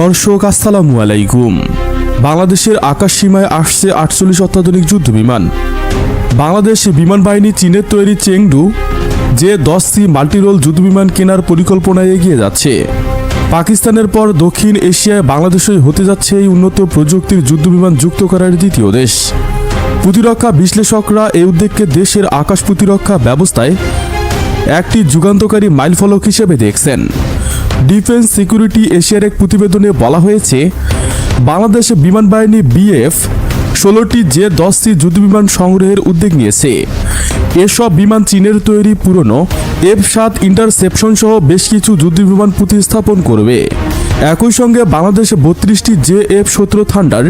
দর্শক, আসসালামু আলাইকুম। বাংলাদেশের আকাশ সীমায় আসছে আটচল্লিশ অত্যাধুনিক যুদ্ধ বিমান বাংলাদেশ বিমান বাহিনী চীনের তৈরি চেংডু, যে দশ সি মাল্টিরোল যুদ্ধবিমান কেনার পরিকল্পনায় এগিয়ে যাচ্ছে। পাকিস্তানের পর দক্ষিণ এশিয়ায় বাংলাদেশই হতে যাচ্ছে এই উন্নত প্রযুক্তির যুদ্ধবিমান যুক্ত করার দ্বিতীয় দেশ। প্রতিরক্ষা বিশ্লেষকরা এই উদ্যোগকে দেশের আকাশ প্রতিরক্ষা ব্যবস্থায় একটি যুগান্তকারী মাইলফলক হিসেবে দেখছেন। ডিফেন্স সিকিউরিটি এশিয়ার এক প্রতিবেদনে বলা হয়েছে, বাংলাদেশ বিমান বাহিনী বিএফ ষোলোটি যে দশটি যুদ্ধবিমান সংগ্রহের উদ্যোগ নিয়েছে। এসব বিমান চীনের তৈরি পুরনো এফ সাত ইন্টারসেপশন সহ বেশ কিছু যুদ্ধবিমান প্রতিস্থাপন করবে। একই সঙ্গে বাংলাদেশে বত্রিশটি জে এফ সতেরো থান্ডার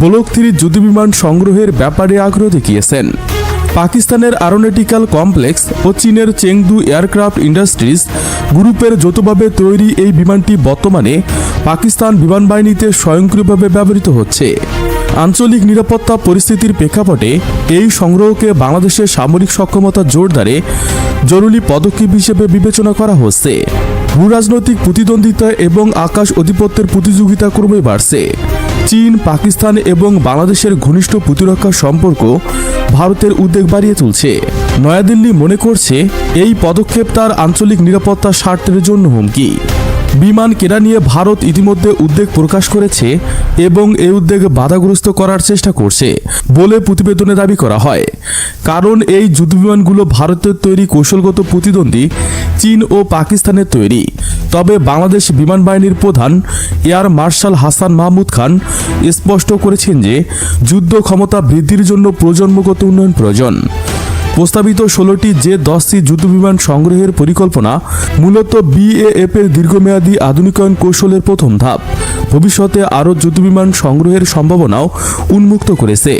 ব্লক থ্রি যুদ্ধবিমান সংগ্রহের ব্যাপারে আগ্রহ দেখিয়েছেন। পাকিস্তানের অ্যারোনটিক্যাল কমপ্লেক্স ও চীনের চেংদু এয়ারক্রাফট ইন্ডাস্ট্রিজ গ্রুপের যৌথভাবে তৈরি এই বিমানটি বর্তমানে পাকিস্তান বিমান বাহিনীতে স্বয়ংক্রিয়ভাবে ব্যবহৃত হচ্ছে। আঞ্চলিক নিরাপত্তা পরিস্থিতির প্রেক্ষাপটে এই সংগ্রহকে বাংলাদেশের সামরিক সক্ষমতা জোরদারে জরুরি পদক্ষেপ হিসেবে বিবেচনা করা হচ্ছে। ভূরাজনৈতিক প্রতিদ্বন্দ্বিতা এবং আকাশ অধিপত্যের প্রতিযোগিতা ক্রমে বাড়ছে। চীন, পাকিস্তান এবং বাংলাদেশের ঘনিষ্ঠ প্রতিরক্ষা সম্পর্ক ভারতের উদ্বেগ বাড়িয়ে তুলছে। নয়াদিল্লি মনে করছে এই পদক্ষেপ তার আঞ্চলিক নিরাপত্তা স্বার্থের জন্য হুমকি। বিমান কেনা নিয়ে ভারত ইতিমধ্যে উদ্বেগ প্রকাশ করেছে এবং এই উদ্বেগ বাধাগ্রস্ত করার চেষ্টা করছে বলে প্রতিবেদনে দাবি করা হয়। কারণ এই যুদ্ধবিমানগুলো ভারতের তৈরি কৌশলগত প্রতিদ্বন্দ্বী চীন ও পাকিস্তানের তৈরি। তবে বাংলাদেশ বিমান বাহিনীর প্রধান এয়ার মার্শাল হাসান মাহমুদ খান স্পষ্ট করেছেন যে যুদ্ধ ক্ষমতা বৃদ্ধির জন্য প্রজন্মগত উন্নয়ন প্রয়োজন। প্রস্তাবিত ষোলোটি যে দশটি যুদ্ধবিমান সংগ্রহের পরিকল্পনা মূলত বিএএফ এর দীর্ঘমেয়াদী আধুনিকায়ন কৌশলের প্রথম ধাপ। ভবিষ্যতে আরও যুদ্ধবিমান সংগ্রহের সম্ভাবনাও উন্মুক্ত করেছে।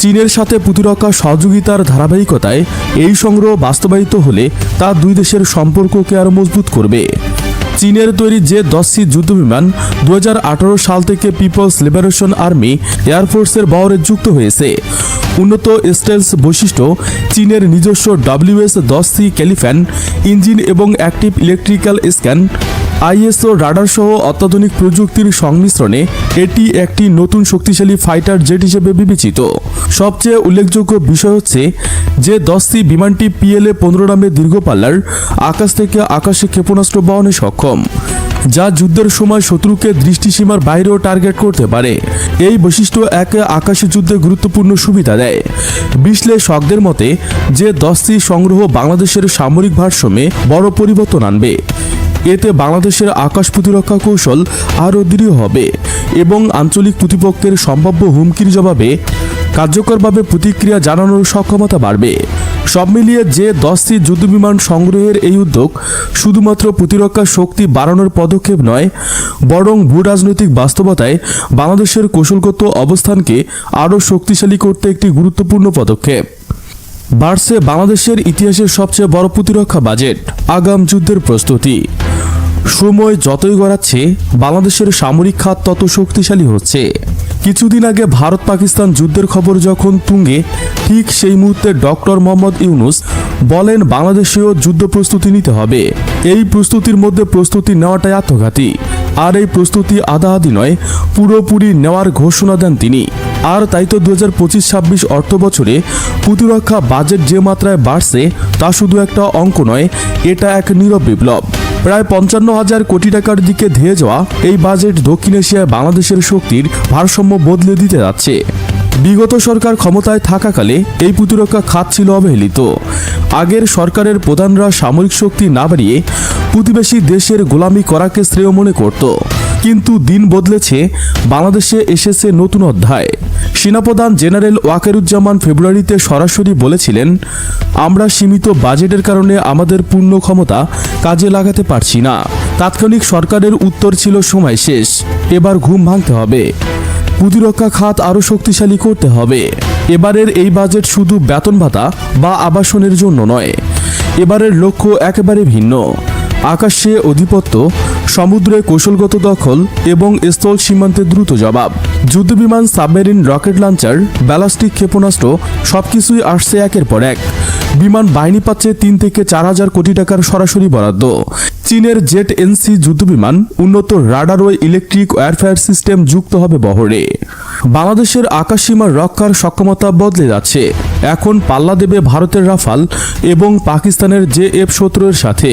চীনের সাথে প্রতিরক্ষা সহযোগিতার ধারাবাহিকতায় এই সংগ্রহ বাস্তবায়িত হলে তা দুই দেশের সম্পর্ককে আরও মজবুত করবে। চীনের তৈরি যে দশটি যুদ্ধবিমান দু হাজার আঠেরো সাল থেকে পিপলস লিবারেশন আর্মি এয়ারফোর্সের বহরে যুক্ত হয়েছে। উন্নত স্টেলস বৈশিষ্ট্য, চীনের নিজস্ব ডাব্লিউএস দশ সি ক্যালিফ্যান, ইঞ্জিন এবং active electrical scan AESA radar সহ অত্যাধুনিক প্রযুক্তির সংমিশ্রণে এটি একটি নতুন শক্তিশালী ফাইটার জেট হিসেবে বিবেচিত। সবচেয়ে উল্লেখযোগ্য বিষয় হচ্ছে যে দশটি বিমানটি পিএলএ পনেরো নামে দীর্ঘপাল্লার আকাশ থেকে আকাশে ক্ষেপণাস্ত্র বহনে সক্ষম, যা যুদ্ধের সময় শত্রুকে দৃষ্টিসীমার বাইরেও টার্গেট করতে পারে। এই বৈশিষ্ট্য এক আকাশী যুদ্ধে গুরুত্বপূর্ণ সুবিধা দেয়। বিশ্লেষকদের মতে, যে দশটি সংগ্রহ বাংলাদেশের সামরিক ভারসাম্যে বড় পরিবর্তন আনবে এতে বাংলাদেশের আকাশ প্রতিরক্ষা কৌশল আরও দৃঢ় হবে এবং আঞ্চলিক প্রতিপক্ষের সম্ভাব্য হুমকির জবাবে কার্যকরভাবে প্রতিক্রিয়া জানানোর সক্ষমতা বাড়বে। সব মিলিয়ে যে দশটি যুদ্ধবিমান সংগ্রহের এই উদ্যোগ শুধুমাত্র প্রতিরক্ষা শক্তি বাড়ানোর পদক্ষেপ নয়, বরং ভূ রাজনৈতিক বাস্তবতায় বাংলাদেশের কৌশলগত অবস্থানকে আরও শক্তিশালী করতে একটি গুরুত্বপূর্ণ পদক্ষেপ। বাড়ছে বাংলাদেশের ইতিহাসের সবচেয়ে বড় প্রতিরক্ষা বাজেট, আগাম যুদ্ধের প্রস্তুতি। সময় যতই গড়াচ্ছে, বাংলাদেশের সামরিক খাত তত শক্তিশালী হচ্ছে। কিছুদিন আগে ভারত পাকিস্তান যুদ্ধের খবর যখন তুঙ্গে, ঠিক সেই মুহূর্তে ডক্টর মোহাম্মদ ইউনুস বলেন, বাংলাদেশেও যুদ্ধ প্রস্তুতি নিতে হবে। এই প্রস্তুতির মধ্যে প্রস্তুতি নেওয়াটাই আত্মঘাতী। আর এই প্রস্তুতি আদাহাদি নয়, পুরোপুরি নেওয়ার ঘোষণা দেন তিনি। আর তাই তো দু হাজার পঁচিশ ছাব্বিশ অর্থ বছরে প্রতিরক্ষা বাজেট যে মাত্রায় বাড়ছে, তা শুধু একটা অঙ্ক নয়, এটা এক নীরব বিপ্লব। প্রায় পঞ্চান্ন হাজার কোটি টাকার দিকে ধেয়ে যাওয়া এই বাজেট দক্ষিণ এশিয়ায় বাংলাদেশের শক্তির ভারসাম্য বদলে দিতে যাচ্ছে। বিগত সরকার ক্ষমতায় থাকাকালে এই প্রতিরক্ষা খাত ছিল অবহেলিত। আগের সরকারের প্রধানরা সামরিক শক্তি না বাড়িয়ে প্রতিবেশী দেশের গোলামি করাকে শ্রেয় মনে করত। কিন্তু দিন বদলেছে, বাংলাদেশে এসেছে নতুন অধ্যায়। সেনাপ্রধান জেনারেল ওয়াকেরুজ্জামান ফেব্রুয়ারিতে সরাসরি বলেছিলেন, আমরা সীমিত বাজেটের কারণে আমাদের পূর্ণ ক্ষমতা কাজে লাগাতে পারছি না। তাৎক্ষণিক সরকারের উত্তর ছিল সময় শেষ। এবার ঘুম ভাঙতে হবে। প্রতিরক্ষা খাত আরও শক্তিশালী করতে হবে। এবারের এই বাজেট শুধু বেতন ভাতা বা আবাসনের জন্য নয়। এবারের লক্ষ্য একেবারে ভিন্ন। আকাশে অধিপত্য, সমুদ্রে কৌশলগত দখল এবং স্থল সীমান্তে দ্রুত জবাব। যুদ্ধবিমান সাবমেরিন রকেট লঞ্চার, ব্যালাস্টিক ক্ষেপণাস্ত্র সবকিছুই আসছে একের পর এক। বিমান বাহিনী পাচ্ছে তিন থেকে চার হাজার কোটি টাকার সরাসরি বরাদ্দ। চীনের জেট এনসি যুদ্ধবিমান, উন্নত রাডার ও ইলেকট্রিক ওয়ারফেয়ার সিস্টেম যুক্ত হবে বহরে। বাংলাদেশের আকাশসীমার রক্ষার সক্ষমতা বদলে যাচ্ছে। এখন পাল্লা দেবে ভারতের রাফাল এবং পাকিস্তানের জে এফ সতেরোর সাথে।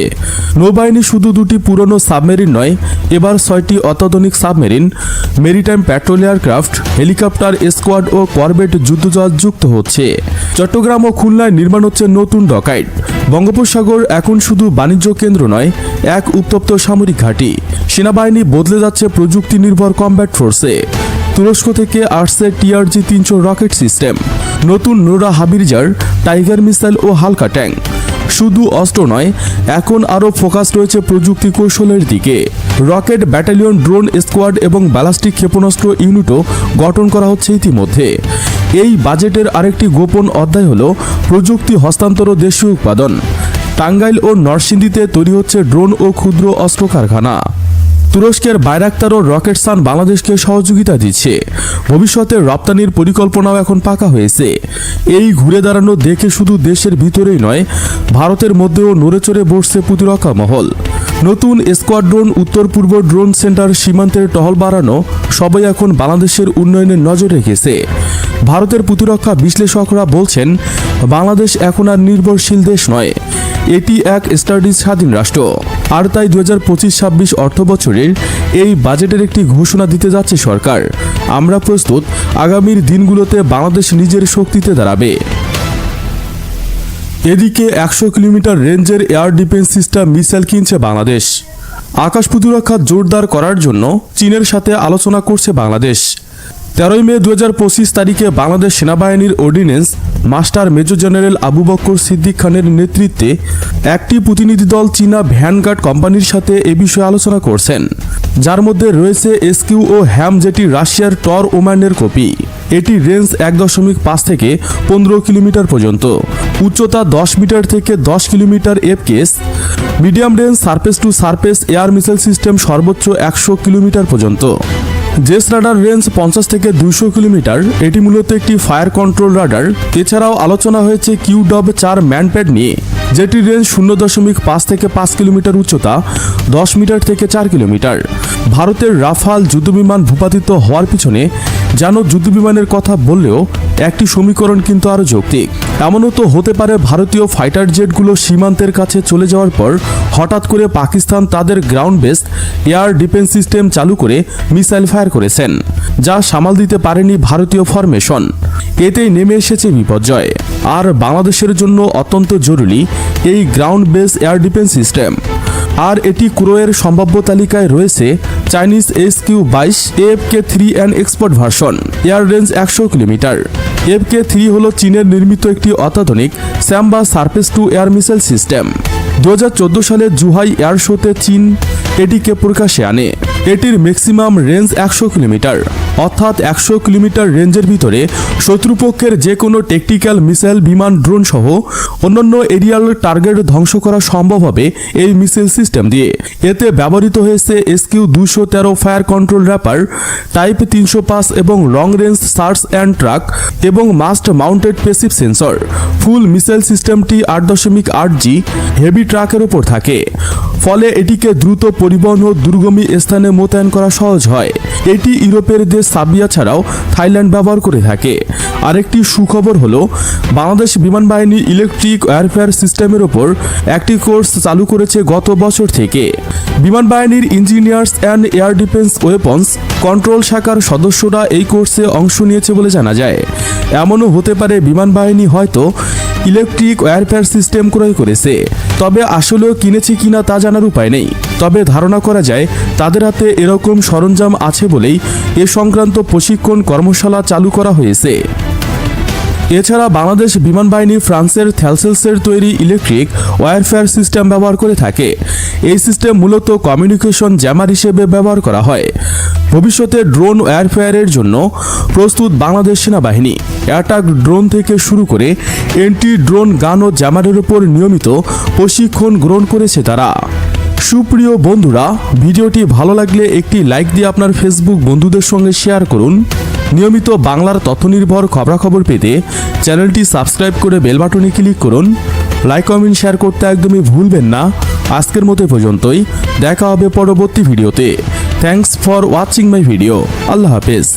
নৌবাহিনী শুধু দুটি পুরনো সাবমেরিন নয়, এবার ছয়টি অত্যাধুনিক submarine, maritime patrol aircraft helicopter, squad ও করবেট যুদ্ধজাহাজ যুক্ত হচ্ছে। চট্টগ্রাম ও খুলনায় নির্মাণ হচ্ছে নতুন ডকাইট বঙ্গোপসাগর এখন শুধু বাণিজ্য কেন্দ্র নয়, এক উত্তপ্ত সামরিক ঘাঁটি। সেনাবাহিনী বদলে যাচ্ছে প্রযুক্তি নির্ভর কমব্যাট ফোর্সে। তুরস্ক থেকে আসছে টিআরজি তিনশো রকেট সিস্টেম। নতুন নোরা হাবিরজার, টাইগার মিসাইল ও হালকা ট্যাঙ্ক। শুধু অস্ত্র নয়, এখন আরও ফোকাস রয়েছে প্রযুক্তি কৌশলের দিকে। রকেট ব্যাটালিয়ন, ড্রোন, স্কোয়াড এবং ব্যালাস্টিক ক্ষেপণাস্ত্র ইউনিটও গঠন করা হচ্ছে ইতিমধ্যে। এই বাজেটের আরেকটি গোপন অধ্যায় হল প্রযুক্তি হস্তান্তর ও দেশীয় উৎপাদন। টাঙ্গাইল ও নরসিংদীতে তৈরি হচ্ছে ড্রোন ও ক্ষুদ্র অস্ত্র কারখানা তুরস্কের বাইরাক্তার ও রকেট সান বাংলাদেশকে সহযোগিতা দিচ্ছে। ভবিষ্যতে রপ্তানির পরিকল্পনাও এখন পাকা হয়েছে। এই ঘুরে দাঁড়ানো দেখে শুধু দেশের ভিতরেই নয়, ভারতের মধ্যেও নড়েচড়ে বসছে প্রতিরক্ষা মহল। নতুন স্কোয়াড্রন, উত্তর পূর্ব ড্রোন সেন্টার সীমান্তের টহল বাড়ানো সবাই এখন বাংলাদেশের উন্নয়নে নজর রেখেছে। ভারতের প্রতিরক্ষা বিশ্লেষকরা বলছেন, বাংলাদেশ এখন আর নির্ভরশীল দেশ নয়। এটি এক স্টাডিজ স্বাধীন রাষ্ট্র। আর তাই দু হাজার পঁচিশ ছাব্বিশ অর্থ বছরের এই বাজেটের একটি ঘোষণা দিতে যাচ্ছে সরকার। আমরা প্রস্তুত, আগামীর দিনগুলোতে বাংলাদেশ নিজের শক্তিতে দাঁড়াবে। এদিকে একশো কিলোমিটার রেঞ্জের এয়ার ডিফেন্স সিস্টেম মিসাইল কিনছে বাংলাদেশ। আকাশ প্রতিরক্ষা জোরদার করার জন্য চীনের সাথে আলোচনা করছে বাংলাদেশ। তেরোই মে দু হাজার পঁচিশ তারিখে বাংলাদেশ সেনাবাহিনীর ordnance master major general Abu Bakkar Siddique খানের নেতৃত্বে একটি প্রতিনিধি দল চীনা ভ্যানগার্ড কোম্পানির সাথে এ বিষয়ে আলোচনা করছেন। যার মধ্যে রয়েছে এসকিউ ও হ্যাম যেটি রাশিয়ার টর ওম্যানের কপি। এটি রেঞ্জ এক দশমিক পাঁচ থেকে পনেরো কিলোমিটার পর্যন্ত। উচ্চতা দশ মিটার থেকে দশ কিলোমিটার এফ case. Medium range surface to surface air missile system সর্বোচ্চ একশো কিলোমিটার পর্যন্ত। জেস রাডার রেঞ্জ পঞ্চাশ থেকে দুশো কিলোমিটার, এটি মূলত একটি ফায়ার কন্ট্রোল রাডার। এছাড়াও আলোচনা হয়েছে কিউ ডব চার ম্যানপ্যাড নিয়ে। যেটির রেঞ্জ শূন্য দশমিক পাঁচ থেকে পাঁচ কিলোমিটার উচ্চতা, দশ মিটার থেকে চার কিলোমিটার। ভারতের রাফাল যুদ্ধবিমান ভূপাতিত হওয়ার পিছনে যেন যুদ্ধবিমানের কথা বললেও একটি সমীকরণ কিন্তু আরও যৌক্তিক। এমনও তো হতে পারে ভারতীয় ফাইটার জেটগুলো সীমান্তের কাছে চলে যাওয়ার পর হঠাৎ করে পাকিস্তান তাদের ground based air defence system চালু করে মিসাইল ফায়ার করেছেন, যা সামাল দিতে পারেনি ভারতীয় ফরমেশন এতেই নেমে এসেছে বিপর্যয়। আর বাংলাদেশের জন্য অত্যন্ত জরুরি এই ground base air defence system আর এটি ক্রোয়ের সম্ভাব্য তালিকায় রয়েছে চাইনিজ এস কিউ বাইশ F K three and export version air range একশো কিলোমিটার। এফ কে থ্রি হল চীনের নির্মিত একটি অত্যাধুনিক স্যাম বা surface to air missile system দু হাজার চোদ্দ সালে জুহাই এয়ার শোতে চীন এটিকে প্রকাশে আনে। এটির ম্যাক্সিমাম রেঞ্জ একশো কিলোমিটার। অর্থাৎ একশো কিলোমিটার রেঞ্জের ভিতরে শত্রুপক্ষের যে কোনো টেকটিক্যাল মিসাইল বিমান ড্রোন সহ অন্যান্য এরিয়াল টার্গেট ধ্বংস করা সম্ভব হবে এই মিসাইল সিস্টেম দিয়ে। এতে ব্যবহৃত হয়েছে এসকিউ দুশো তেরো ফায়ার কন্ট্রোল র্যাপার টাইপ তিনশো পাঁচ এবং long range search and track এবং mast mounted passive sensor full missile সিস্টেমটি আট দশমিক আট জি হেভি ট্রাকের ওপর থাকে। ফলে এটিকে দ্রুত পরিবহন ও দুর্গমী স্থানে মোতায়েন করা সহজ হয়। এটি ইউরোপের দেশ সাবিয়া ছাড়াও থাইল্যান্ড ব্যবহার করে থাকে। আরেকটি সুখবর হলো, বাংলাদেশ বিমান বাহিনী ইলেকট্রিক ওয়ারফেয়ার সিস্টেমের ওপর একটি কোর্স চালু করেছে গত বছর থেকে। বিমান বাহিনীর engineers and air defence weapons control শাখার সদস্যরা এই কোর্সে অংশ নিয়েছে বলে জানা যায়। এমনও হতে পারে বিমান বাহিনী হয়তো ইলেকট্রিক ওয়্যারফেয়ার সিস্টেম ক্রয় করেছে, তবে আসলেও কিনেছে কিনা তা জানার উপায় নেই। তবে ধারণা করা যায় তাদের হাতে এরকম সরঞ্জাম আছে বলেই এ সংক্রান্ত প্রশিক্ষণ কর্মশালা চালু করা হয়েছে। এছাড়া বাংলাদেশ বিমান বাহিনী ফ্রান্সের থ্যালসেলসের তৈরি ইলেকট্রিক ওয়্যারফেয়ার সিস্টেম ব্যবহার করে থাকে। এই সিস্টেম মূলত কমিউনিকেশন জ্যামার হিসেবে ব্যবহার করা হয়। ভবিষ্যতে ড্রোন ওয়্যারফেয়ারের জন্য প্রস্তুত বাংলাদেশ সেনাবাহিনী অ্যাটাক ড্রোন থেকে শুরু করে এন্টি ড্রোন গান ও জ্যামারের উপর নিয়মিত প্রশিক্ষণ গ্রহণ করেছে তারা। সুপ্রিয় বন্ধুরা, ভিডিওটি ভালো লাগলে একটি লাইক দিয়ে আপনার ফেসবুক বন্ধুদের সঙ্গে শেয়ার করুন। নিয়মিত বাংলার তথ্যনির্ভর খবরাখবর পেতে চ্যানেলটি সাবস্ক্রাইব করে বেল বাটনে ক্লিক করুন। লাইক কমেন্ট শেয়ার করতে একদমই ভুলবেন না। আজকের মতো পর্যন্তই। দেখা হবে পরবর্তী ভিডিওতে। Thanks for watching my video Allah হাফেজ।